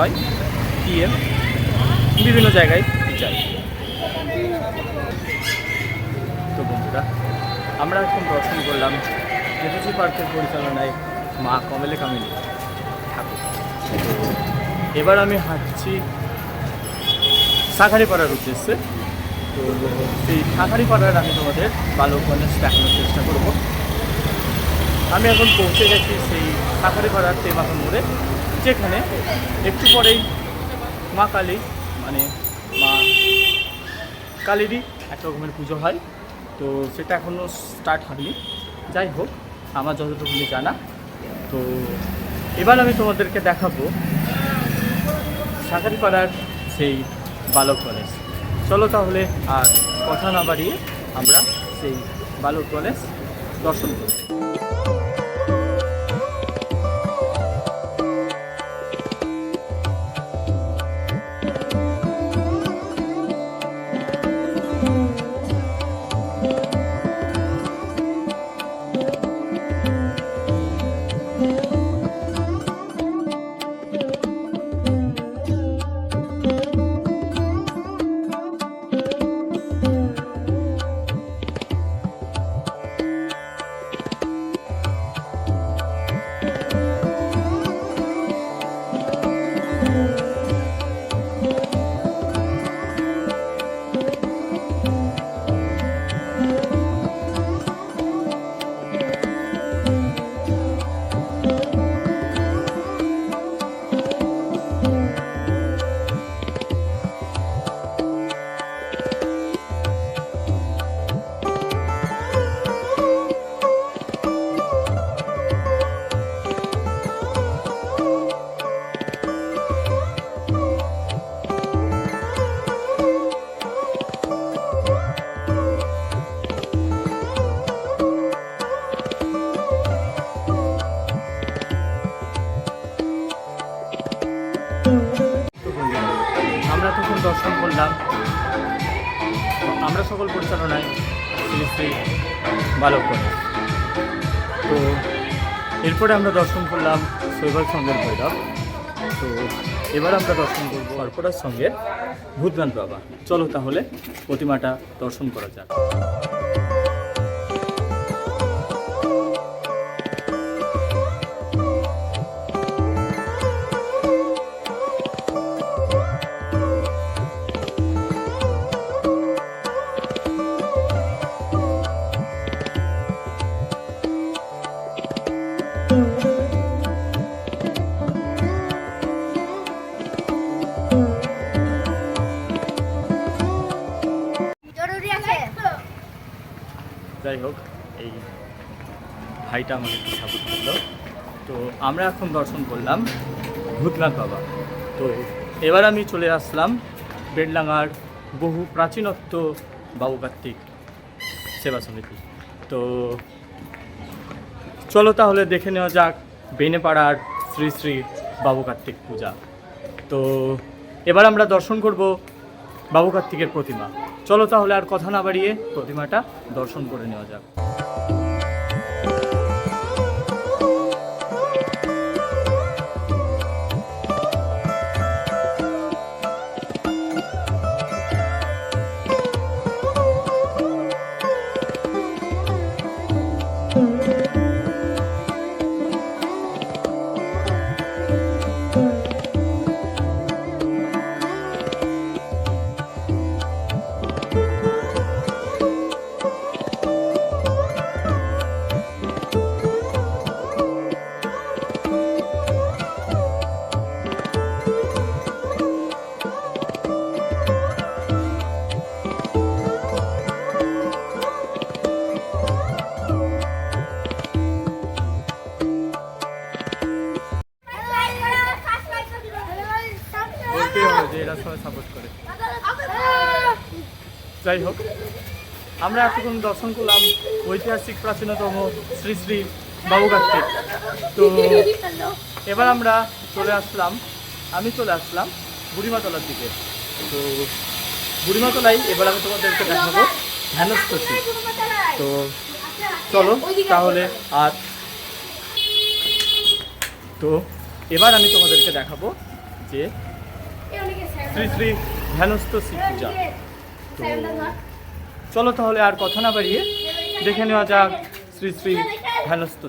হয়, পিএম, বিভিন্ন জায়গায় যাই তো বন্ধুরা, আমরা এখন দর্শন করলাম নেতাজি পার্কের পরিচালনায় মা কমলে কামিনী ঠাকুর। এবার আমি হাঁটছি সাখারিপাড়ার উদ্দেশ্যে। তো সেই সাখারিপাড়ার আমি তোমাদের বালক গণেশ দেখানোর চেষ্টা করব। আমি এখন পৌঁছে গেছি সেই সাখারিপাড়ার তেমাখন মোড়ে। যেখানে একটু পরেই মা কালী মানে মা কালীরই এক রকমের পুজো হয়। তো সেটা এখনও স্টার্ট হয়নি। যাই হোক, আমার যতটুকুনি জানা। তো এবার আমি তোমাদেরকে দেখাবো সাকারিপাড়ার সেই বালক কলেজ চলো তাহলে আর কথা না বাড়িয়ে আমরা সেই বালক কলেজ দর্শন করি। করলাম। আমরা সকল পরিচালনায় শ্রী শ্রী বালক তো এরপরে আমরা দর্শন করলাম শৈবাল সঙ্গের ভৈরব। তো এবার আমরা দর্শন করব অর্পটার সঙ্গে ভূতনাথ বাবা। চলো তাহলে প্রতিমাটা দর্শন করা যাক। এই ভাইটা আমাকে একটু সাপোর্ট করল। তো আমরা এখন দর্শন করলাম ভূতনাথ বাবা। তো এবার আমি চলে আসলাম বেডলাঙার বহু প্রাচীনত্ব বাবু কার্তিক সেবা সমিতি। তো চলো তাহলে দেখে নেওয়া যাক বেনেপাড়ার শ্রী শ্রী বাবু কার্তিক পূজা। তো এবার আমরা দর্শন করব বাবু কার্তিকের প্রতিমা। চলো তাহলে আর কথা না বাড়িয়ে প্রতিমাটা দর্শন করে নেওয়া যাক। যাই হোক, আমরা এতক্ষণ দর্শন করলাম ঐতিহাসিক প্রাচীনতম শ্রী শ্রী বাবু কার্তিক তো এবার আমরা চলে আসলাম, আমি চলে আসলাম বুড়িমাতলার দিকে। তো বুড়িমাতলাই, এবার আমি তোমাদেরকে দেখাবো ধ্যানস্থ তো চলো, তাহলে আর তো এবার আমি তোমাদেরকে দেখাবো যে শ্রী শ্রী ধ্যানস্থ শ্রী পূজা। তো চলো তাহলে আর কথা না বাড়িয়ে দেখে নেওয়া যাক শ্রী শ্রী ধ্যানস্থ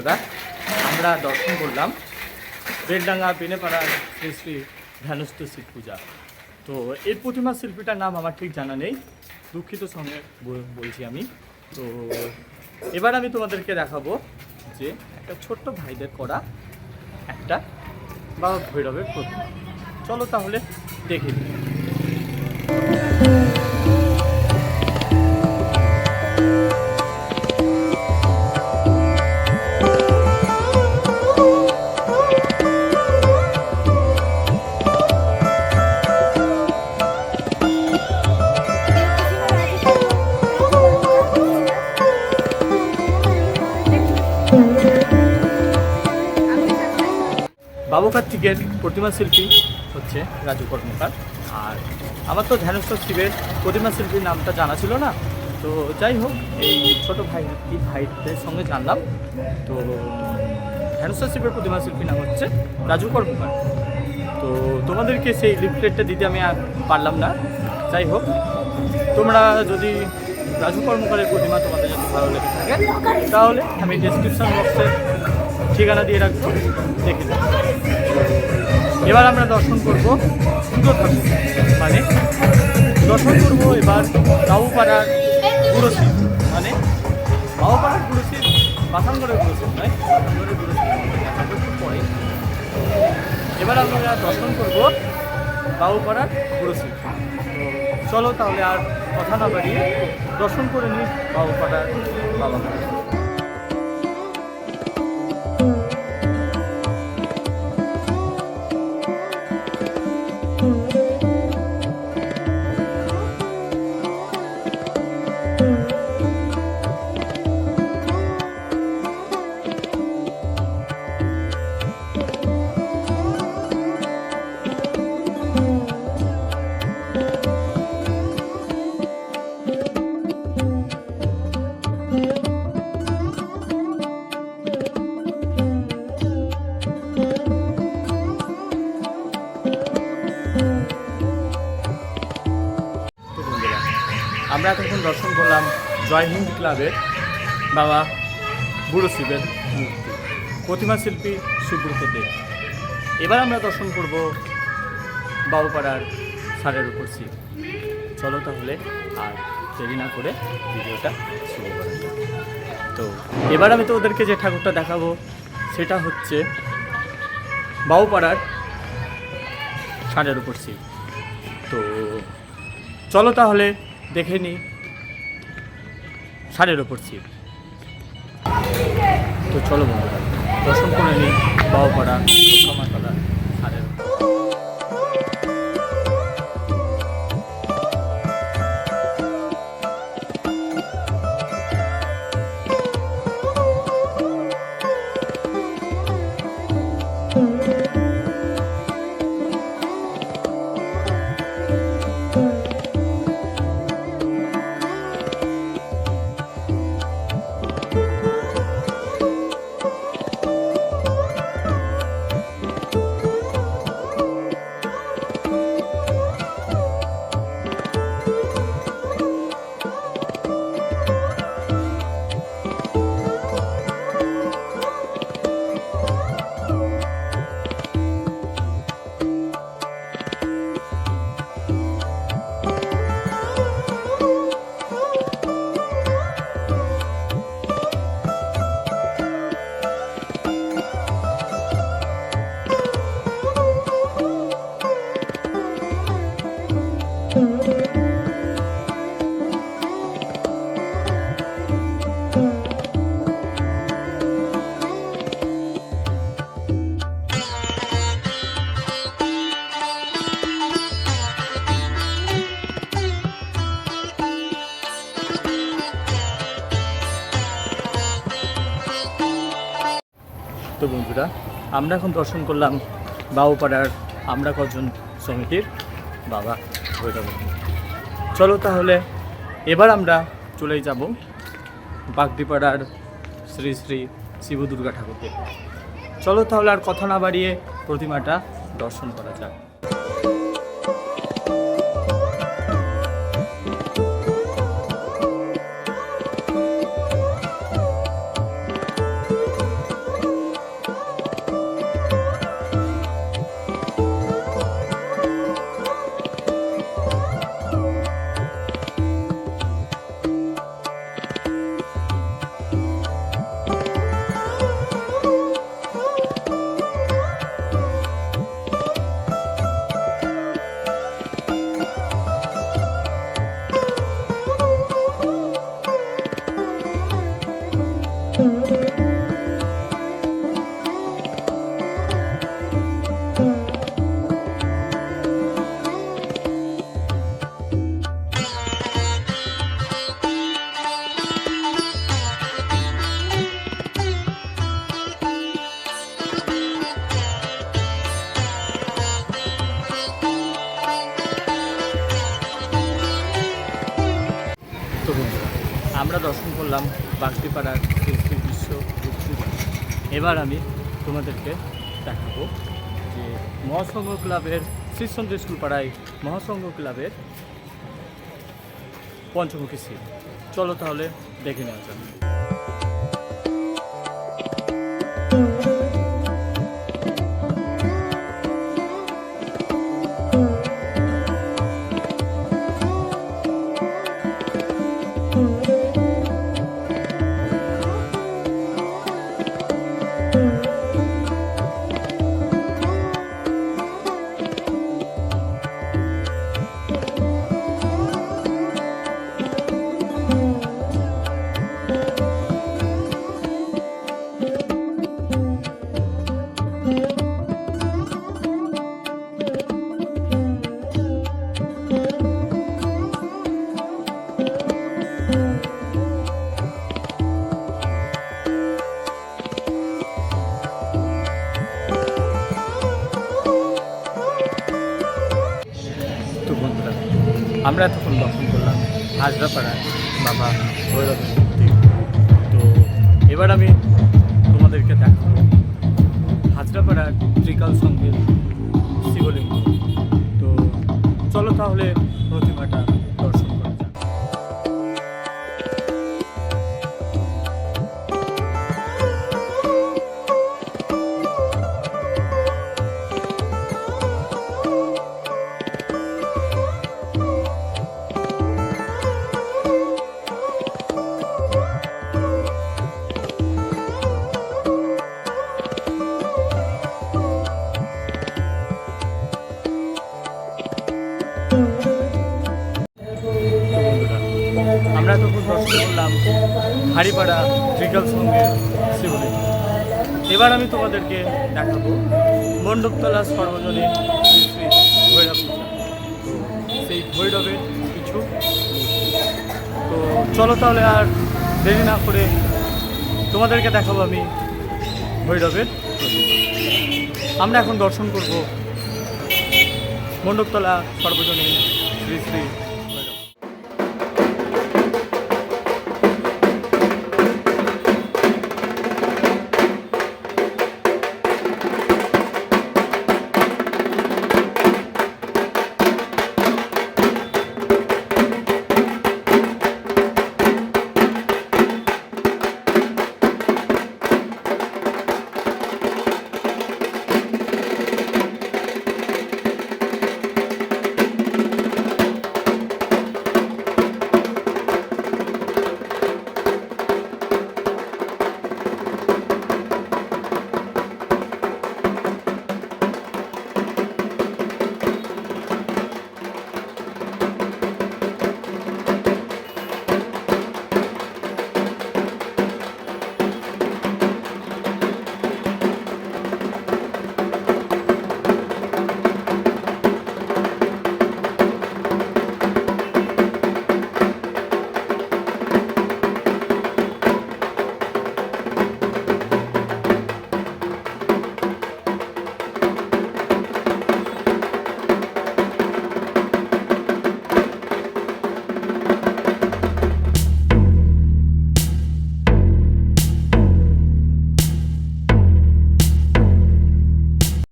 বন্ধুরা, আমরা দর্শন করলাম বেলডাঙ্গা বেনেপাড়ার শ্রী শ্রী ধ্যানস্থ শিব পূজা। তো এর প্রতিমা শিল্পীটার নাম আমার ঠিক জানা নেই, দুঃখিত সঙ্গে বলছি আমি। তো এবার আমি তোমাদেরকে দেখাবো যে একটা ছোট্ট ভাইদের করা একটা বাবা ভৈরবের প্রতিমা। চলো তাহলে দেখে নিই। প্রতিমা শিল্পী হচ্ছে রাজু কর্মকার। আর আমার তো ধ্যানস্থ শিবের প্রতিমা শিল্পীর নামটা জানা ছিল না। তো যাই হোক, এই ছোটো ভাই ভাইদের সঙ্গে জানলাম। তো ধ্যানস্থ শিবের প্রতিমা শিল্পীর নাম হচ্ছে রাজু কর্মকার। তো তোমাদেরকে সেই লিফলেটটা দিতে আমি আর পারলাম না। যাই হোক, তোমরা যদি রাজু কর্মকারের প্রতিমা তোমাদের যদি ভালো লেগে থাকে, তাহলে আমি ডিসক্রিপশন বক্সে ঠিকানা দিয়ে রাখব। দেখে এবার আমরা দর্শন করব পুজো ঠাকুর মানে দর্শন করব এবার বাবুপাড়ার গুরুশিব মানে বাবুপাড়ার গুরুশিব বাসানগরের গুরুশিব নয় পরে। এবার আমরা দর্শন করব বাবুপাড়ার গুরুশিব চলো তাহলে আর কথা না বাড়িয়ে দর্শন করে নিই বাবুপাড়ার বাবা আমরা এতক্ষণ দর্শন করলাম? জয় হিন্দ ক্লাবের বাবা বুড়ো শিবের মূর্তি। প্রতিমা শিল্পী সুব্রত দেব এবার আমরা দর্শন করব বাবুপাড়ার সারের উপর শিব। চলো তাহলে আর দেরি না করে ভিডিওটা শুরু করা তো এবার আমি তো ওদেরকে যে ঠাকুরটা দেখাবো, সেটা হচ্ছে বাবুপাড়ার সারের উপর শিব। তো চলো তাহলে দেখে নিই সারের ওপর সিট তো চলো বন্ধুরা দর্শন করে নিই বাবাপাড়া কামারপাড়া তো বন্ধুরা, আমরা এখন দর্শন করলাম বাবুপাড়ার আমরা কজন সমিতির বাবা ভৈরব চলো তাহলে, এবার আমরা চলে যাব বাগদিপাড়ার শ্রী শ্রী শিব দুর্গা ঠাকুরকে। চলো তাহলে আর কথা না বাড়িয়ে প্রতিমাটা দর্শন করা যাক। আমরা দর্শন করলাম বাগদিপাড়ার শ্রী শ্রী বিশ্ব এবার আমি তোমাদেরকে দেখাবো যে মহাসংঘ ক্লাবের শ্রীচন্দ্র স্কুল পাড়ায় মহাসংঘ ক্লাবের পঞ্চমুখী সিট। চলো তাহলে দেখে নেওয়া যাক। আমরা এতক্ষণ দর্শন করলাম হাজরাপাড়ায়, বাবা ভৈরব তো এবার আমি তোমাদেরকে দেখাবো হাজরাপাড়ার ত্রিকাল সঙ্গে শিবলিঙ্গ। তো চলো তাহলে করলাম হাড়িপাড়া ট্রিকাল সঙ্গে শিবলিঙ্গ এবার আমি তোমাদেরকে দেখাবো মণ্ডপতলা সর্বজনীন ভৈরব সেই ভৈরবের কিছু তো চলো তাহলে আর দেরি না করে তোমাদেরকে দেখাবো আমি ভৈরবের আমরা এখন দর্শন করব মণ্ডপতলা সর্বজনীন শ্রী শ্রী